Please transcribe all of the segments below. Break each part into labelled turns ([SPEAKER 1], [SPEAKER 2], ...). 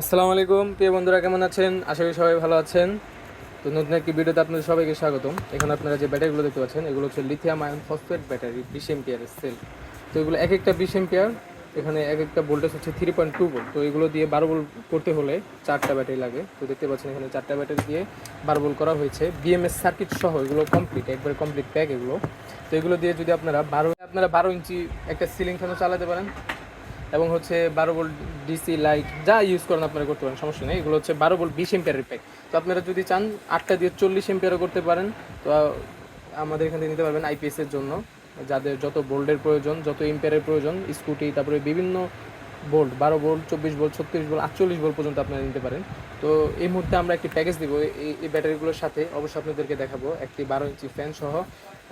[SPEAKER 1] আসসালামু আলাইকুম, প্রিয় বন্ধুরা, কেমন আছেন? আশা করি সবাই ভালো আছেন। তো নতুন একটি ভিডিওতে আপনাদের সবাইকে স্বাগতম। এখানে আপনারা যে ব্যাটারিগুলো দেখতে পাচ্ছেন, এগুলো হচ্ছে লিথিয়াম আয়ন ফসফেট ব্যাটারি বিশ এম্পিয়ারের সেল তো এগুলো এক একটা বিশ এম্পিয়ার এখানে এক একটা ভোল্টেজ হচ্ছে থ্রি পয়েন্ট টু ভোল্ট তো এগুলো দিয়ে বারো ভোল্ট করতে হলে চারটা ব্যাটারি লাগে। তো দেখতে পাচ্ছেন এখানে চারটা ব্যাটারি দিয়ে বারো ভোল্ট করা হয়েছে। বিএমএস সার্কিট সহ এগুলো কমপ্লিট একবারে কমপ্লিট প্যাক এগুলো। তো এগুলো দিয়ে যদি আপনারা বারো আপনারা বারো ইঞ্চি একটা সিলিং ফ্যানও চালাতে পারেন। এবং হচ্ছে বারো ভোল্ট ডিসি লাইট যা ইউজ করেন আপনারা করতে পারেন, সমস্যা নেই। এগুলো হচ্ছে বারো ভোল্ট বিশ এম্পিয়ারের প্যাক তো আপনারা যদি চান আটটা দিয়ে চল্লিশ এম্পিয়ারও করতে পারেন। তো আমাদের এখান থেকে নিতে পারবেন আইপিএসের জন্য। যাদের যত ভোল্টের প্রয়োজন, যত এম্পিয়ারের প্রয়োজন স্কুটি তারপরে বিভিন্ন ভোল্ট, বারো বোল্ট চব্বিশ ভোল্ট, ছত্রিশ ভোল্ট, আটচল্লিশ ভোল্ট পর্যন্ত আপনারা নিতে পারেন। তো এই মুহূর্তে আমরা একটি প্যাকেজ দিব। এই এই ব্যাটারিগুলোর সাথে অবশ্যই আপনাদেরকে দেখাবো। একটি বারো ইঞ্চি ফ্যান সহ।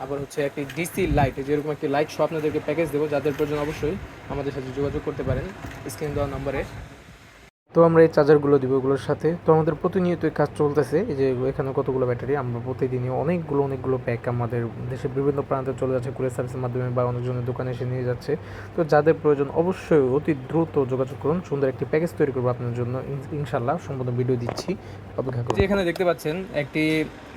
[SPEAKER 1] আবার হচ্ছে একটি ডিসি লাইট যেরকম একটি লাইট সহ আপনাদেরকে প্যাকেজ দেবো, যাদের প্রয়োজন অবশ্যই আমাদের সাথে যোগাযোগ করতে পারেন স্ক্রিন দেওয়া নম্বরে। তো আমরা এই চার্জারগুলো দিব ওগুলোর সাথে। তো আমাদের প্রতিনিয়ত কাজ চলতেছে, এই যে এখানে কতগুলো ব্যাটারি, আমরা প্রতিদিনই অনেকগুলো অনেকগুলো প্যাক আমাদের দেশের বিভিন্ন প্রান্তে চলে যাচ্ছে কুরিয়ার সার্ভিসের মাধ্যমে বা অনেকজনের দোকানে এসে নিয়ে যাচ্ছে। তো যাদের প্রয়োজন অবশ্যই অতি দ্রুত যোগাযোগ করুন, সুন্দর একটি প্যাকেজ তৈরি করব আপনার জন্য। ইনশাল্লাহ সম্পূর্ণ ভিডিও দিচ্ছি। অপেক্ষা করুন। এখানে দেখতে পাচ্ছেন, একটি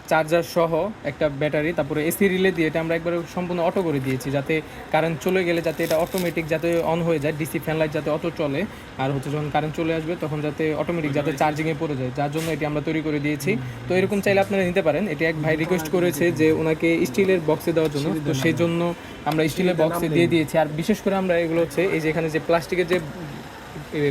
[SPEAKER 1] চার্জার সহ একটা ব্যাটারি তারপরে এসি রিলে দিয়ে এটা আমরা একবারে সম্পূর্ণ অটো করে দিয়েছি যাতে কারেন্ট চলে গেলে যাতে এটা অটোমেটিক যাতে অন হয়ে যায় ডিসি ফ্যান লাইট যাতে অটো চলে। আর হচ্ছে যখন কারেন্ট চলে আসবে তখন যাতে অটোমেটিক যাতে চার্জিংয়ে পড়ে যায় যার জন্য এটি আমরা তৈরি করে দিয়েছি। তো এরকম চাইলে আপনারা নিতে পারেন। এটি এক ভাই রিকোয়েস্ট করেছে যে ওনাকে স্টিলের বক্সে দেওয়ার জন্য। তো সেই জন্য আমরা স্টিলের বক্সে দিয়ে দিয়েছি। আর বিশেষ করে আমরা এগুলো হচ্ছে এই যে এখানে যে প্লাস্টিকের যে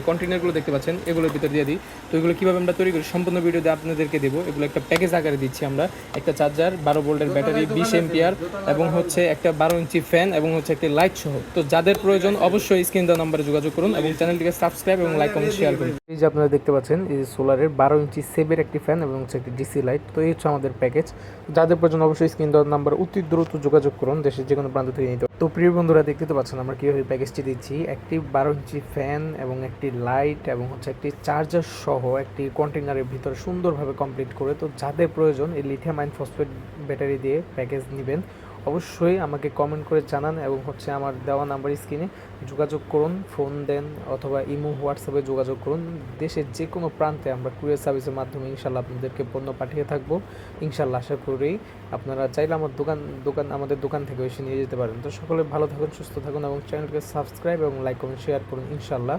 [SPEAKER 1] কন্টেনারগুলো দেখতে পাচ্ছেন এগুলোর ভিতর দিয়ে দিই। তো এগুলো কীভাবে আমরা তৈরি করি সম্পূর্ণ ভিডিওতে আপনাদেরকে দেবো। এগুলো একটা প্যাকেজ আকারে দিচ্ছি আমরা। একটা চার্জার বারো ভোল্টের ব্যাটারি বিশ এম্পিয়ার এবং হচ্ছে একটা বারো ইঞ্চি ফ্যান এবং হচ্ছে একটি লাইট সহ। তো যাদের প্রয়োজন অবশ্যই স্ক্রিন দেওয়া নাম্বারে যোগাযোগ করুন এবং চ্যানেলটিকে সাবস্ক্রাইব এবং লাইক কমেন্ট শেয়ার করুন। এই যে আপনারা দেখতে পাচ্ছেন এই সোলারের বারো ইঞ্চি সেভের একটি ফ্যান এবং হচ্ছে একটি ডিসি লাইট তো এই হচ্ছে আমাদের প্যাকেজ যাদের প্রয়োজন অবশ্যই স্ক্রিন দেওয়ার নাম্বার অতি দ্রুত যোগাযোগ করুন দেশের যে কোনো প্রান্ত থেকে নিতে। তো প্রিয় বন্ধুরা দেখতে তো পাচ্ছেন আমরা কীভাবে প্যাকেজটি দিচ্ছি। একটি বারো ইঞ্চি ফ্যান এবং একটি লাইট এবং হচ্ছে একটি চার্জার সহ একটি কন্টেনারের ভিতরে সুন্দরভাবে কমপ্লিট করে, তো যাদের প্রয়োজন এই লিথিয়াম আইন ফসফেট ব্যাটারি দিয়ে প্যাকেজ নেবেন, অবশ্যই আমাকে কমেন্ট করে জানান এবং হচ্ছে আমার দেওয়া নাম্বার স্ক্রিনে যোগাযোগ করুন ফোন দেন অথবা ইমো হোয়াটসঅ্যাপে যোগাযোগ করুন। দেশের যে কোনো প্রান্তে আমরা কুরিয়ার সার্ভিসের মাধ্যমে ইনশাল্লাহ আপনাদেরকে পণ্য পাঠিয়ে থাকব। ইনশাল্লাহ আশা করি আপনারা চাইলে আমার দোকান দোকান, আমাদের দোকান থেকে এসে নিয়ে যেতে পারেন। তো সকলে ভালো থাকুন, সুস্থ থাকুন এবং চ্যানেলকে সাবস্ক্রাইব এবং লাইক কমেন্ট শেয়ার করুন ইনশাল্লাহ